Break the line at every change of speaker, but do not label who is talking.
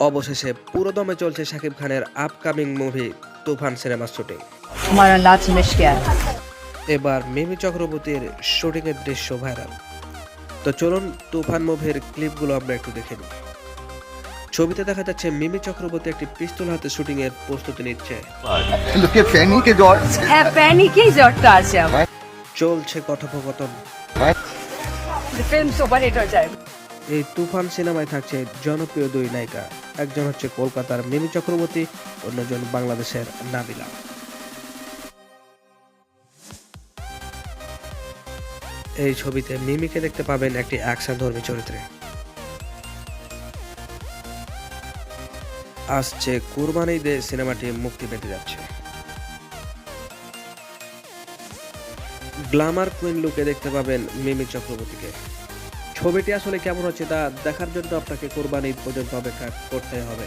অবশেষে পুরোদমে চলছে শাকিব খানের আপকামিং মুভি তুফান সিনেমার শুটিং। এবার মিমি চক্রবর্তীর শুটিংয়ের দৃশ্য ভাইরাল। তো চলুন তুফান মুভির ক্লিপগুলো আমরা একটু দেখে নিই। ছবিতে দেখা যাচ্ছে মিমি চক্রবর্তী একটি পিস্তল হাতে শুটিং এর প্রস্তুতি নিচ্ছে।
আমার।
চলছে কথোপকথন।
ফিল্ম সুপার হিট হয়ে
এই তুফান সিনেমায় থাকছে জনপ্রিয় দুই নায়িকা। একজন হচ্ছে কলকাতার মিমি চক্রবর্তী, অন্যজন বাংলাদেশের নাবিলা। এই ছবিতে মিমিকে দেখতে পাবেন একটি অ্যাকশন ধর্মী চরিত্রে। আসছে কুরবানি সিনেমাটি মুক্তি পেতে যাচ্ছে। গ্ল্যামার কুইন লুকে দেখতে পাবেন মিমি চক্রবর্তীকে। ছবিটি আসলে কেমন হচ্ছে তা দেখার জন্য আপনাকে কোরবানি পর্যন্ত অপেক্ষা করতে হবে।